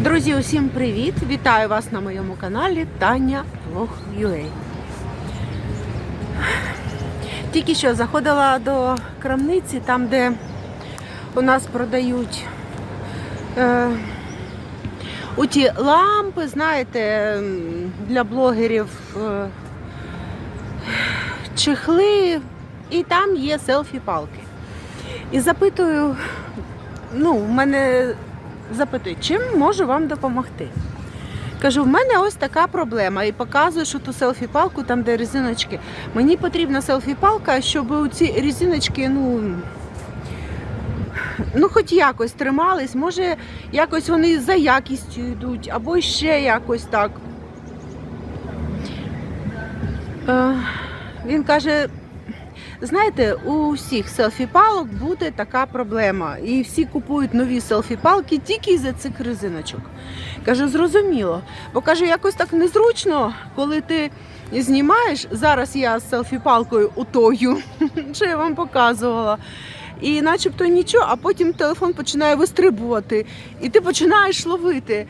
Друзі, усім привіт! Вітаю вас на моєму каналі Таня Влог UA. Тільки що заходила до крамниці, там, де у нас продають е, у лампи, знаєте, для блогерів е, чехли, і там є селфі-палки. І запитую, ну, в мене запитують, чим можу вам допомогти. Кажу, в мене ось така проблема. І показую, що ту селфі-палку, там, де резиночки. Мені потрібна селфі-палка, щоб ці резиночки, ну. Ну, хоч якось тримались, може, якось вони за якістю йдуть, або ще якось так. Е, він каже, Знаєте, у всіх селфі-палок буде така проблема. І всі купують нові селфі-палки тільки за цих резиночок. Кажу, зрозуміло. Бо каже, якось так незручно, коли ти знімаєш. Зараз я з селфі-палкою отою, що я вам показувала. І начебто нічого, а потім телефон починає вистрибувати, і ти починаєш ловити.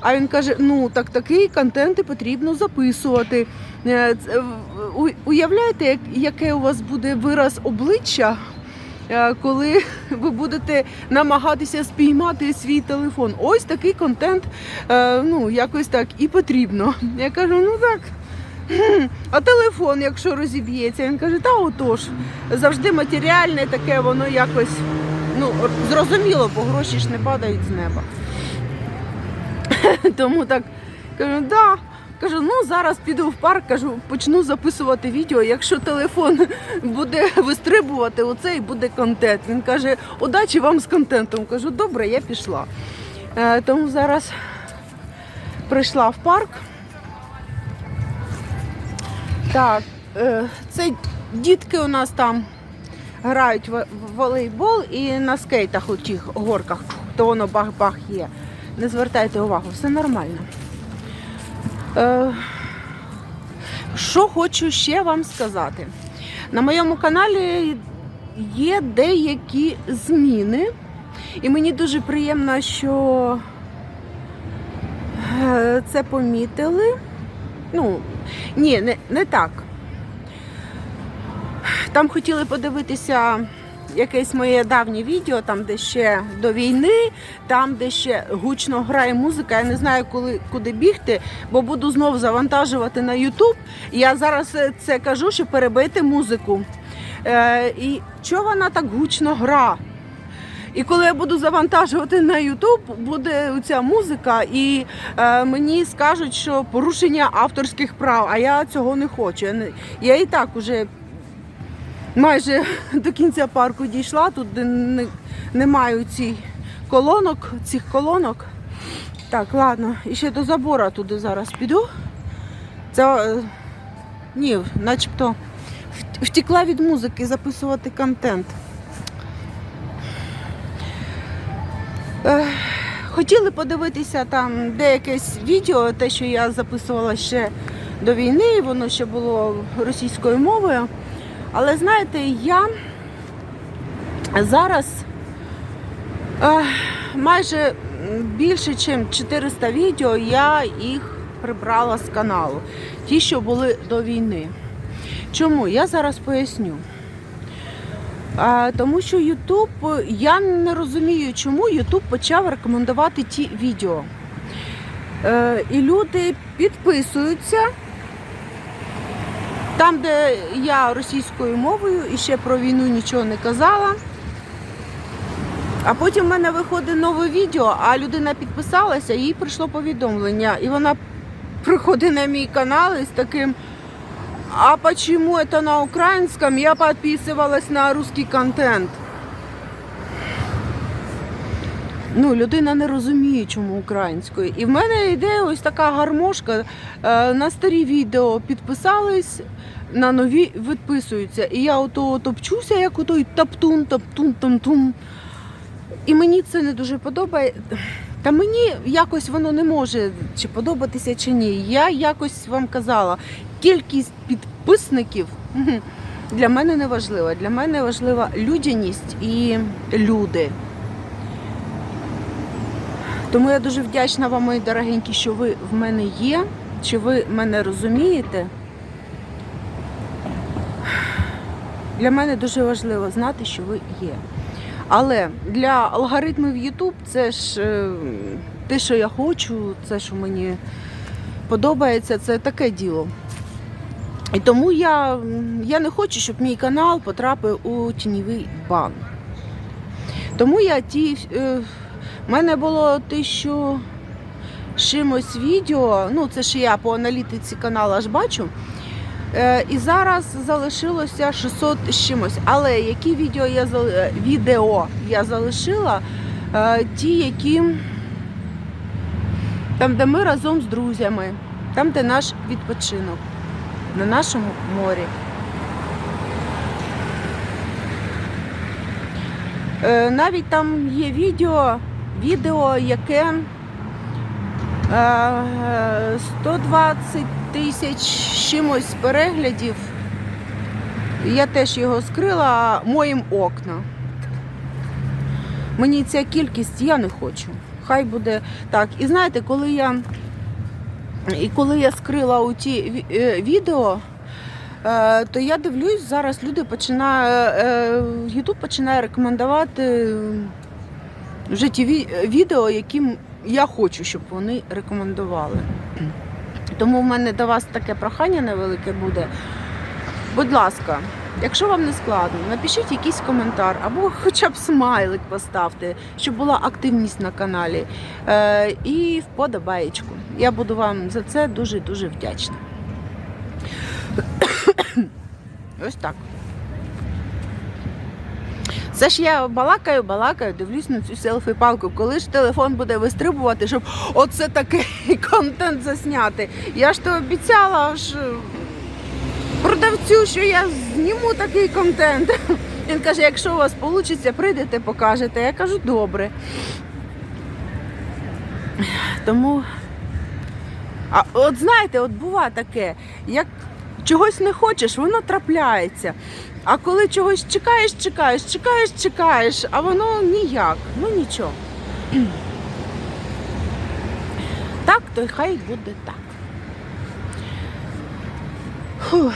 А він каже: ну так такий контент і потрібно записувати. Е, у- Уявляєте, яке у вас буде вираз обличчя, е, коли ви будете намагатися спіймати свій телефон. Ось такий контент, е, ну якось так і потрібно. Я кажу, ну так. А телефон, якщо розіб'ється, він каже, та отож, завжди матеріальне таке, воно якось ну, зрозуміло, бо гроші ж не падають з неба. Тому так кажу, да. Кажу, ну зараз піду в парк, кажу, почну записувати відео. Якщо телефон буде вистрибувати, оце і буде контент. Він каже, удачі вам з контентом. Кажу, добре, я пішла. Е, тому зараз прийшла в парк. Так, е, це дітки у нас там грають в волейбол і на скейтах у тих горках, то воно бах-бах є. Не звертайте увагу, все нормально. Е, що хочу ще вам сказати. На моєму каналі є деякі зміни, і мені дуже приємно, що е, це помітили. Ну, ні, не, не так. Там хотіли подивитися якесь моє давнє відео, там, де ще до війни, там, де ще гучно грає музика. Я не знаю, коли, куди бігти, бо буду знов завантажувати на YouTube. Я зараз е, це кажу, щоб перебити музику. Е, і чого вона так гучно гра? І коли я буду завантажувати на YouTube, буде ця музика, і е, мені скажуть, що порушення авторських прав, а я цього не хочу. Я, не, я і так уже майже до кінця парку дійшла, тут немає цих колонок, цих колонок. Так, ладно, і ще до забора туди зараз піду. Це е, ні, начебто втекла від музики записувати контент. Е, Хотіли подивитися там деякесь відео, те, що я записувала ще до війни, воно ще було російською мовою. Але знаєте, я зараз е, майже більше, ніж 400 відео, я їх прибрала з каналу. Ті, що були до війни. Чому? Я зараз поясню. Тому що Ютуб, я не розумію, чому Ютуб почав рекомендувати ті відео. Е, і люди підписуються. Там, де я російською мовою і ще про війну нічого не казала. А потім в мене виходить нове відео, а людина підписалася, їй прийшло повідомлення. І вона приходить на мій канал із таким. А почему это на украинском? Я подписывалась на русский контент. Ну, людина не розуміє, чому українською. І в мене йде ось така гармошка. Е, на старі відео підписались, на нові відписуються. І я ото топчуся, як отой таптун, таптун, тамтум. І мені це не дуже подобається. Та мені якось воно не може чи подобатися, чи ні. Я якось вам казала, кількість підписників для мене не важлива. Для мене важлива людяність і люди. Тому я дуже вдячна вам, мої дорогенькі, що ви в мене є, що ви мене розумієте. Для мене дуже важливо знати, що ви є. Але для алгоритмів YouTube це ж е, те, що я хочу, це, що мені подобається, це таке діло. І тому я, я не хочу, щоб мій канал потрапив у тіньовий бан. Тому я ті. В мене було тисячу чимось відео, ну це ж я по аналітиці каналу аж бачу. Е, і зараз залишилося 600 з чимось. Але які відео я е, відео я залишила? Е, ті, які там, де ми разом з друзями, там, де наш відпочинок, на нашому морі. Навіть там є відео, відео, яке е, 120 тисяч чимось переглядів. Я теж його скрила моїм окна. Мені ця кількість я не хочу. Хай буде так. І знаєте, коли я, і коли я скрила у ті е, відео, е, то я дивлюсь, зараз люди починають, YouTube починає рекомендувати вже ті відео, які я хочу, щоб вони рекомендували. Тому в мене до вас таке прохання невелике буде. Будь ласка, якщо вам не складно, напишіть якийсь коментар або хоча б смайлик поставте, щоб була активність на каналі. Е, і вподобаєчку. Я буду вам за це дуже-дуже вдячна. Ось так. Це ж я балакаю, балакаю, дивлюсь на цю селфі-палку. Коли ж телефон буде вистрибувати, щоб оце такий контент засняти. Я ж то обіцяла ж е, продавцю, що я зніму такий контент. Він каже, якщо у вас вийде, прийдете, покажете. Я кажу, добре. Тому. А от знаєте, от буває таке, як чогось не хочеш, воно трапляється. А коли чогось чекаєш, чекаєш, чекаєш, чекаєш, а воно ніяк. Ну нічого. Так, то й хай буде так. Фух.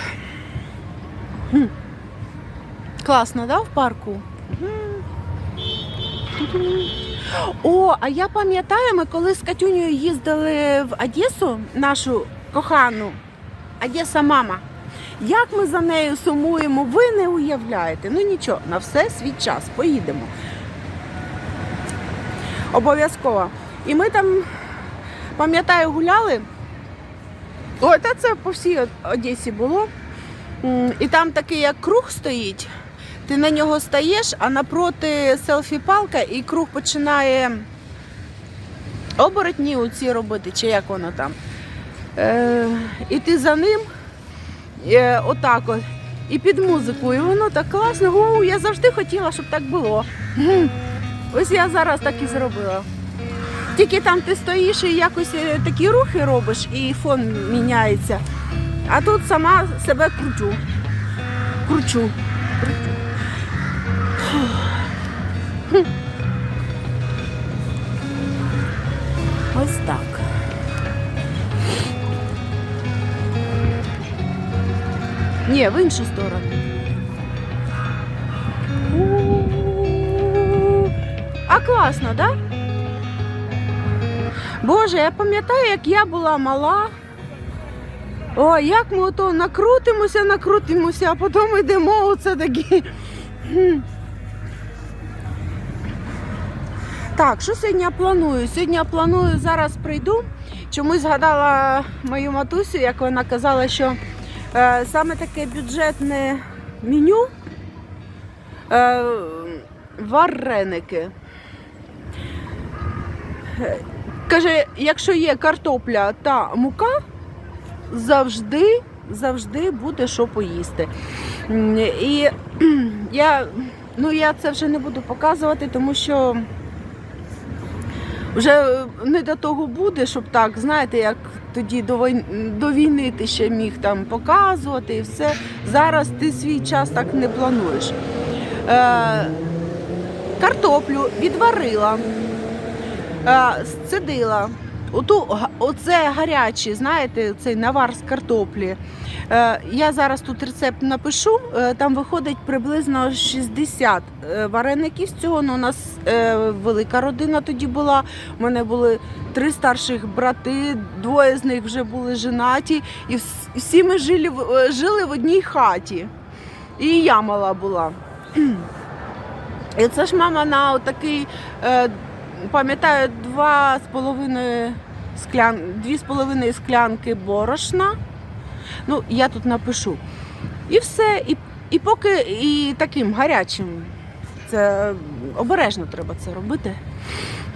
Класно, да, в парку? О, а я пам'ятаю, ми коли з Катюнею їздили в Одесу, нашу кохану, Одеса мама. Як ми за нею сумуємо, ви не уявляєте. Ну нічого, на все свій час, поїдемо. Обов'язково. І ми там, пам'ятаю, гуляли. Ой, та це по всій Одесі було. І там такий як круг стоїть. Ти на нього стаєш, а напроти селфі-палка, і круг починає оборотні оці робити, чи як воно там. Е, і ти за ним е, отак от. І під музику. І воно так класно. У, я завжди хотіла, щоб так було. Ось я зараз так і зробила. Тільки там ти стоїш і якось е, такі рухи робиш, і фон міняється. А тут сама себе кручу. Кручу. Ось так. Ні, в іншу сторону. А класно, так? Да? Боже, я пам'ятаю, як я була мала. О, як ми ото накрутимося, накрутимося, а потім йдемо оце такі. Так, що сьогодні я планую? Сьогодні я планую зараз прийду. Чомусь згадала мою матусю, як вона казала, що саме таке бюджетне меню е, вареники. Е, Каже, якщо є картопля та мука, завжди, завжди буде що поїсти. І я, ну, я це вже не буду показувати, тому що вже не до того буде, щоб так, знаєте, як тоді до війни, до війни ти ще міг там показувати і все. Зараз ти свій час так не плануєш. Е, картоплю відварила. Е, Сцедила. Оту, оце гарячий, знаєте, цей навар з картоплі. Е, Я зараз тут рецепт напишу. е, Там виходить приблизно 60 е, вареників з цього. Ну, у нас велика родина тоді була. У мене були три старших брати, двоє з них вже були женаті, і всі ми жили, жили в одній хаті. І я мала була. І це ж мама на отакий, е, пам'ятаю, два з половиною склян, дві з половиною склянки борошна. Ну, я тут напишу. І все. І, і поки і таким гарячим. Це обережно треба це робити.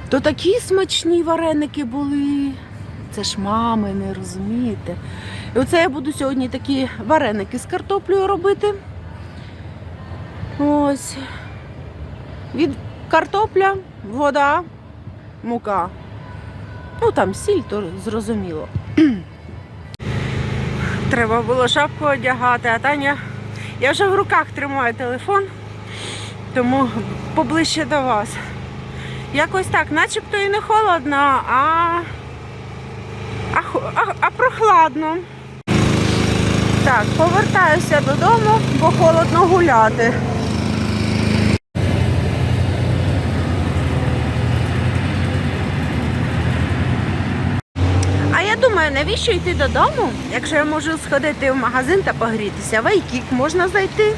То такі смачні вареники були. Це ж мами, не розумієте. І оце я буду сьогодні такі вареники з картоплею робити. Ось. Від картопля, вода, мука. Ну там сіль, то зрозуміло. Треба було шапку одягати, а Таня. Я вже в руках тримаю телефон, тому поближче до вас. Якось так, начебто і не холодно, а, а, а, а прохладно. Так, повертаюся додому, бо холодно гуляти. А я навіщо йти додому, якщо я можу сходити в магазин та погрітися? Вайкік можна зайти.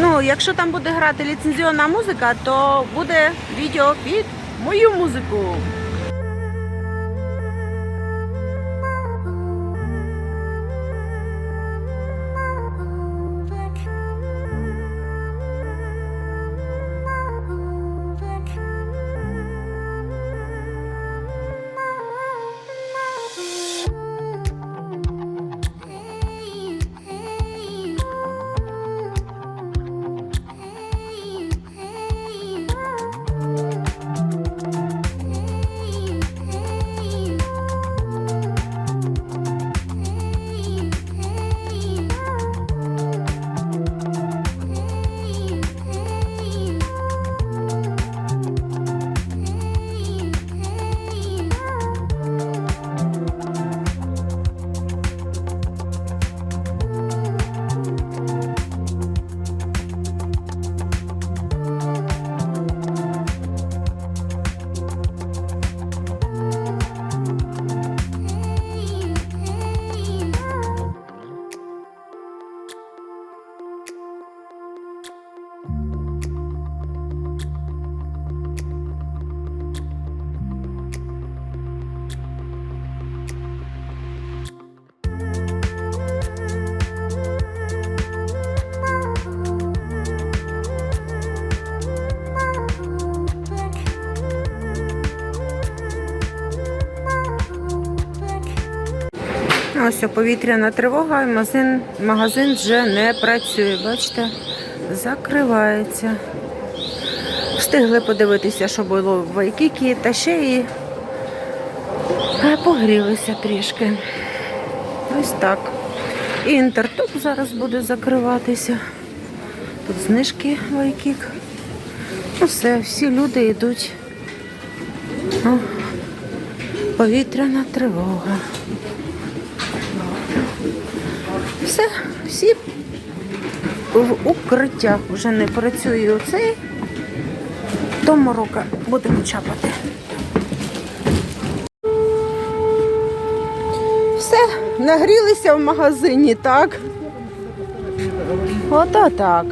Ну, якщо там буде грати ліцензіонна музика, то буде відео під мою музику. Ось повітряна тривога, і магазин, магазин вже не працює. Бачите, закривається. Встигли подивитися, що було в Вайкікі, та ще і е, погрілися трішки. Ось так. І інтертоп зараз буде закриватися. Тут знижки Вайкік. Ну все, всі люди йдуть. О, повітряна тривога. Все, всі в укриттях вже не працює оцей. До морока будемо чапати. Все, нагрілися в магазині, так? Ото так.